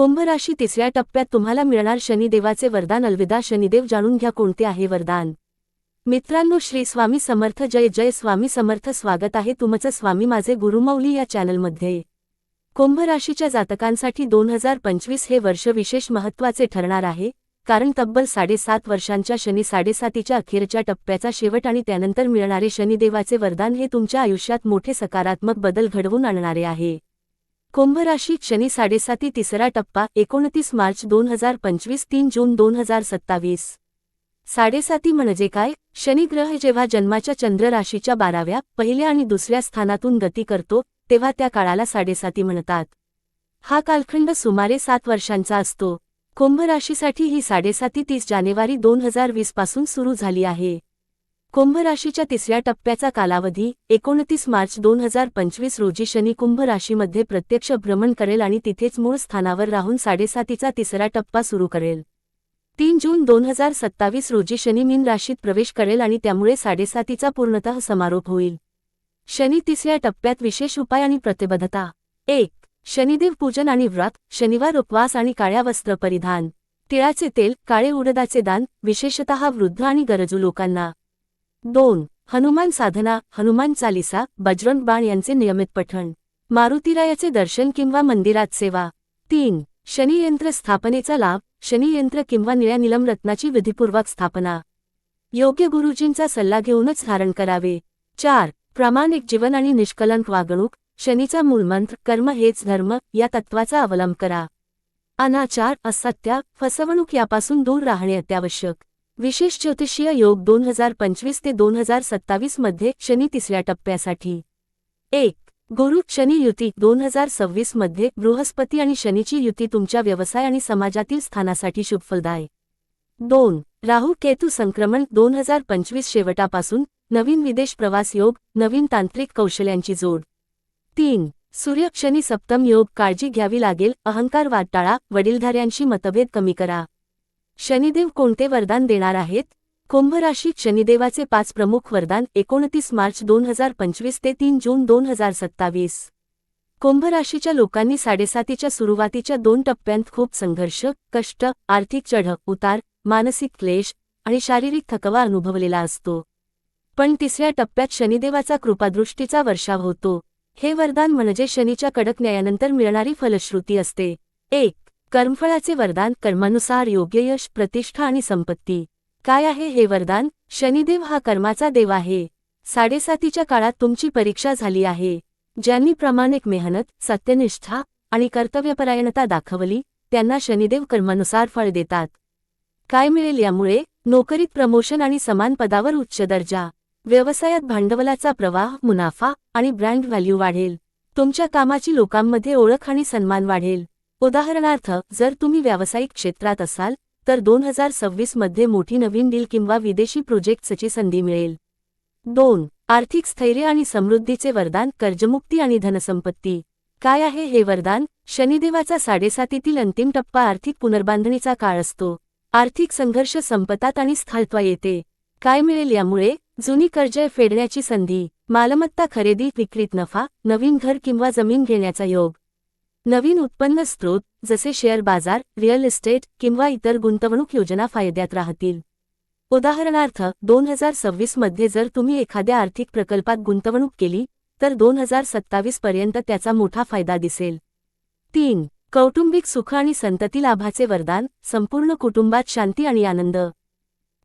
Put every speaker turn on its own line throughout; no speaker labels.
कुंभराशी तिसऱ्या टप्प्यात तुम्हाला मिळणार शनिदेवाचे वरदान. अलविदा शनिदेव जाणून घ्या कोणते आहे वरदान. मित्रांनो श्री स्वामी समर्थ जय जय स्वामी समर्थ स्वागत आहे तुमचं स्वामी माझे गुरुमौली या चॅनलमध्ये. कुंभराशीच्या जातकांसाठी दोन हजार पंचवीस हे वर्ष विशेष महत्त्वाचे ठरणार आहे कारण तब्बल साडेसात वर्षांच्या शनी साडेसातीच्या अखेरच्या टप्प्याचा शेवट आणि त्यानंतर मिळणारे शनिदेवाचे वरदान हे तुमच्या आयुष्यात मोठे सकारात्मक बदल घडवून आणणारे आहे. कुंभराशी शनी साडेसाती तिसरा टप्पा एकोणतीस मार्च दोन हजार पंचवीस तीन जून दोन हजार सत्तावीस. साडेसाती म्हणजे काय? शनिग्रह जेव्हा जन्माच्या चंद्र राशीच्या बाराव्या पहिल्या आणि दुसऱ्या स्थानातून गती करतो तेव्हा त्या काळाला साडेसाती म्हणतात. हा कालखंड सुमारे सात वर्षांचा असतो. कुंभ राशीसाठी ही साडेसाती तीस जानेवारी दोन हजार वीसपासून सुरू झाली आहे. कुंभ राशीच्या तिसऱ्या टप्प्याचा कालावधी एकोणतीस मार्च दोन हजार पंचवीस रोजी शनी कुंभ राशीमध्ये प्रत्यक्ष भ्रमण करेल आणि तिथेच मूळ स्थानावर राहून साडेसातीचा तिसरा टप्पा सुरू करेल. तीन जून दोन हजार सत्तावीस रोजी शनी मीन राशीत प्रवेश करेल आणि त्यामुळे साडेसातीचा पूर्णतः समारोप होईल. शनी तिसऱ्या टप्प्यात विशेष उपाय आणि प्रतिबद्धता. एक शनिदेव पूजन आणि व्रत शनिवार उपवास आणि काळ्या वस्त्र परिधान. तिळाचे तेल काळे उडदाचे दान विशेषतः वृद्ध आणि गरजू लोकांना. दोन हनुमान साधना हनुमान चालिसा बजरंग बाण यांचे नियमित पठण मारुतीरायाचे दर्शन किंवा मंदिरात सेवा. तीन शनियंत्र स्थापनेचा लाभ शनियंत्र किंवा निळ्या निलम रत्नाची विधीपूर्वक स्थापना. योग्य गुरुजींचा सल्ला घेऊनच धारण करावे. चार प्रामाणिक जीवन आणि निष्कलंक वागणूक शनीचा मूलमंत्र कर्म हेच धर्म या तत्वाचा अवलंब करा. अनाचार असत्या फसवणूक यापासून दूर राहणे अत्यावश्यक. विशेष ज्योतिषीय योग दोन हजार पंचवीस ते दोन हजार सत्तावीसमध्ये शनी तिसऱ्या टप्प्यासाठी. एक गुरु शनी युती दोन हजार सव्वीसमध्ये बृहस्पती आणि शनीची युती तुमच्या व्यवसाय आणि समाजातील स्थानासाठी शुभफलदाय. दोन राहू केतू संक्रमण दोन हजार पंचवीस शेवटापासून नवीन विदेश प्रवास योग नवीन तांत्रिक कौशल्यांची जोड. तीन सूर्य शनी सप्तम योग काळजी घ्यावी लागेल अहंकार वाटाळा वडीलधाऱ्यांशी मतभेद कमी करा. शनिदेव कोणते वरदान देणार आहेत? कुंभ राशीत शनिदेवाचे पाच प्रमुख वरदान एकोणतीस मार्च दोन हजार पंचवीस ते तीन जून दोन हजार सत्तावीस. कुंभ राशीच्या लोकांनी साडेसातीच्या सुरुवातीच्या दोन टप्प्यांत खूप संघर्ष कष्ट आर्थिक चढ उतार मानसिक क्लेश आणि शारीरिक थकवा अनुभवलेला असतो. पण तिसऱ्या टप्प्यात शनिदेवाचा कृपादृष्टीचा वर्षाव होतो. हे वरदान म्हणजे शनीच्या कडक न्यायानंतर मिळणारी फलश्रुती असते. एक कर्मफळाचे वरदान कर्मानुसार योग्य यश प्रतिष्ठा आणि संपत्ती. काय आहे हे वरदान? शनिदेव हा कर्माचा देव आहे. साडेसातीच्या काळात तुमची परीक्षा झाली आहे. ज्यांनी प्रामाणिक मेहनत सत्यनिष्ठा आणि कर्तव्यपरायणता दाखवली त्यांना शनिदेव कर्मानुसार फळ देतात. काय मिळेल यामुळे? नोकरीत प्रमोशन आणि समान पदावर उच्च दर्जा. व्यवसायात भांडवलाचा प्रवाह मुनाफा आणि ब्रँड व्हॅल्यू वाढेल. तुमच्या कामाची लोकांमध्ये ओळख आणि सन्मान वाढेल. उदाहरणार्थ जर तुम्ही व्यावसायिक क्षेत्रात असाल तर दोन हजार सव्वीसमध्ये मोठी नवीन डील किंवा विदेशी प्रोजेक्ट्सची संधी मिळेल. दोन आर्थिक स्थैर्य आणि समृद्धीचे वरदान कर्जमुक्ती आणि धनसंपत्ती. काय आहे हे वरदान? शनिदेवाचा साडेसातीतील अंतिम टप्पा आर्थिक पुनर्बांधणीचा काळ असतो. आर्थिक संघर्ष संपतात आणि स्थळत्वा येते. काय मिळेल यामुळे? जुनी कर्जे फेडण्याची संधी मालमत्ता खरेदी विक्रीत नफा नवीन घर किंवा जमीन घेण्याचा योग. नवीन उत्पन्न स्रोत जसे शेअर बाजार रिअल इस्टेट किंवा इतर गुंतवणूक योजना फायद्यात राहतील. उदाहरणार्थ दोन हजार सव्वीसमध्ये जर तुम्ही एखाद्या आर्थिक प्रकल्पात गुंतवणूक केली तर दोन हजार सत्तावीस पर्यंत त्याचा मोठा फायदा दिसेल. तीन कौटुंबिक सुख आणि संतती लाभाचे वरदान संपूर्ण कुटुंबात शांती आणि आनंद.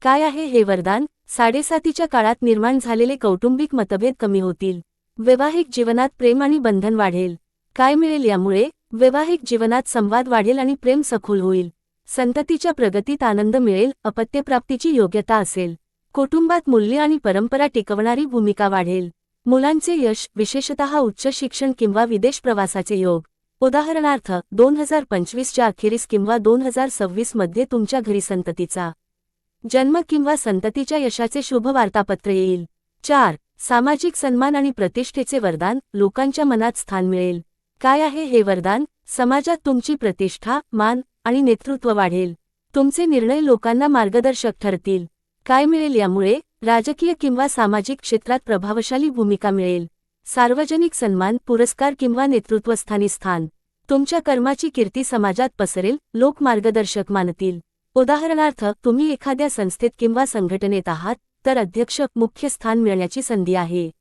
काय आहे हे वरदान? साडेसातीच्या काळात निर्माण झालेले कौटुंबिक मतभेद कमी होतील. वैवाहिक जीवनात प्रेम आणि बंधन वाढेल. काय मिळेल यामुळे वैवाहिक जीवनात संवाद वाढेल आणि प्रेम सखोल होईल. संततीच्या प्रगतीत आनंद मिळेल अपत्यप्राप्तीची योग्यता असेल. कुटुंबात मूल्य आणि परंपरा टिकवणारी भूमिका वाढेल. मुलांचे यश विशेषतः उच्च शिक्षण किंवा विदेश प्रवासाचे योग. उदाहरणार्थ दोन हजार पंचवीसच्या अखेरीस किंवा दोन हजार सव्वीसमध्ये तुमच्या घरी संततीचा जन्म किंवा संततीच्या यशाचे शुभ वार्तापत्र येईल. चार सामाजिक सन्मान आणि प्रतिष्ठेचे वरदान लोकांच्या मनात स्थान मिळेल. काय आहे हे वरदान? समाजात तुमची प्रतिष्ठा मान आणि नेतृत्व वाढेल. तुमचे निर्णय लोकांना मार्गदर्शक ठरतील. काय मिळेल यामुळे राजकीय किंवा सामाजिक क्षेत्रात प्रभावशाली भूमिका मिळेल. सार्वजनिक सन्मान पुरस्कार किंवा नेतृत्वस्थानी स्थान. तुमच्या कर्माची कीर्ती समाजात पसरेल लोक मार्गदर्शक मानतील. उदाहरणार्थ तुम्ही एखाद्या संस्थेत किंवा संघटनेत आहात तर अध्यक्ष मुख्य स्थान मिळण्याची संधी आहे.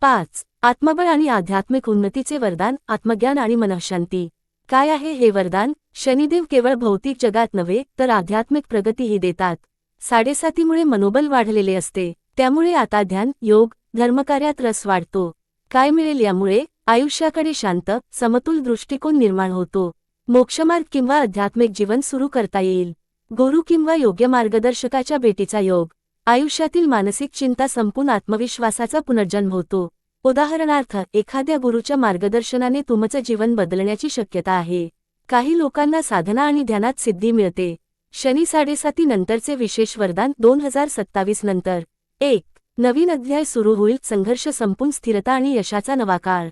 पाच आत्मबळ आणि आध्यात्मिक उन्नतीचे वरदान आत्मज्ञान आणि मनःशांती. काय आहे हे वरदान? शनिदेव केवळ भौतिक जगात नव्हे तर आध्यात्मिक प्रगतीही देतात. साडेसातीमुळे मनोबल वाढलेले असते. त्यामुळे आता ध्यान योग धर्मकार्यात रस वाढतो. काय मिळेल यामुळे? आयुष्याकडे शांत समतोल दृष्टिकोन निर्माण होतो. मोक्षमार्ग किंवा आध्यात्मिक जीवन सुरू करता येईल. गुरु किंवा योग्य मार्गदर्शकाच्या भेटीचा योग. आयुष्यातील मानसिक चिंता संपून आत्मविश्वासाचा पुनर्जन्म होतो. उदाहरणार्थ एखाद्या गुरुच्या मार्गदर्शनाने तुमचं जीवन बदलण्याची शक्यता आहे. काही लोकांना साधना आणि ध्यानात सिद्धी मिळते. शनी साडेसाती नंतरचे विशेष वरदान दोन हजार सत्तावीस नंतर. एक नवीन अध्याय सुरू होईल संघर्ष संपून स्थिरता आणि यशाचा नवा काळ.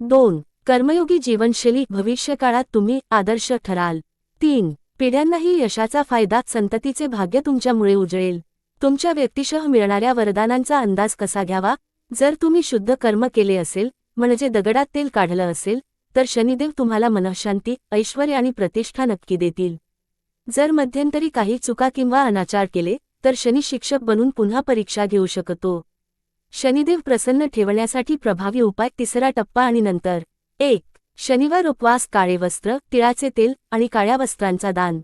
दोन कर्मयोगी जीवनशैली भविष्यकाळात तुम्ही आदर्श ठराल. तीन पिढ्यांनाही यशाचा फायदा संततीचे भाग्य तुमच्यामुळे उजळेल. तुमच्या व्यक्तिशः मिळणाऱ्या वरदानांचा अंदाज कसा घ्यावा? जर तुम्ही शुद्ध कर्म केले असेल म्हणजे दगडात तेल काढलं असेल तर शनिदेव तुम्हाला मनःशांती ऐश्वर आणि प्रतिष्ठा नक्की देतील. जर मध्यंतरी काही चुका किंवा अनाचार केले तर शनी शिक्षक बनून पुन्हा परीक्षा घेऊ शकतो. शनिदेव प्रसन्न ठेवण्यासाठी प्रभावी उपाय तिसरा टप्पा आणि नंतर. एक शनिवार उपवास काळे वस्त्र तिळाचे तेल आणि काळ्या वस्त्रांचा दान.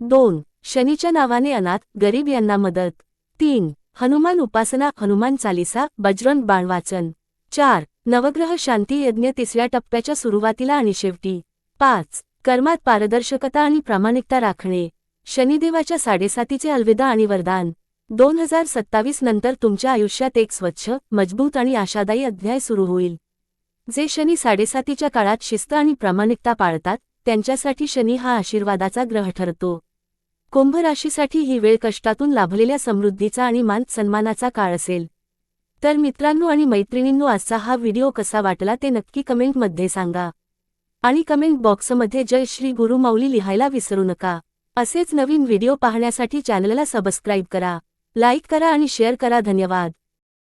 दोन शनीच्या नावाने अनाथ गरीब यांना मदत. तीन हनुमान उपासना हनुमान चालिसा बजरंग बाणवाचन. चार नवग्रह शांती यज्ञ तिसऱ्या टप्प्याच्या सुरुवातीला आणि शेवटी. पाच कर्मात पारदर्शकता आणि प्रामाणिकता राखणे. शनिदेवाच्या साडेसातीचे अलविदा आणि वरदान. दोन हजार सत्तावीस नंतर तुमच्या आयुष्यात एक स्वच्छ मजबूत आणि आशादायी अध्याय सुरू होईल. जे शनी साडेसातीच्या काळात शिस्त आणि प्रामाणिकता पाळतात त्यांच्यासाठी शनी हा आशीर्वादाचा ग्रह ठरतो. कुंभ राशीसाठी ही वेळ कष्टातून लाभलेल्या समृद्धीचा आणि मान सन्मानाचा काळ असेल. तर मित्रांनो आणि मैत्रिणींनो आजचा हा व्हिडिओ कसा वाटला ते नक्की कमेंटमध्ये सांगा. आणि कमेंट बॉक्समध्ये जय श्री गुरु माऊली लिहायला विसरू नका. असेच नवीन व्हिडिओ पाहण्यासाठी चॅनलला सबस्क्राईब करा लाईक करा आणि शेअर करा. धन्यवाद.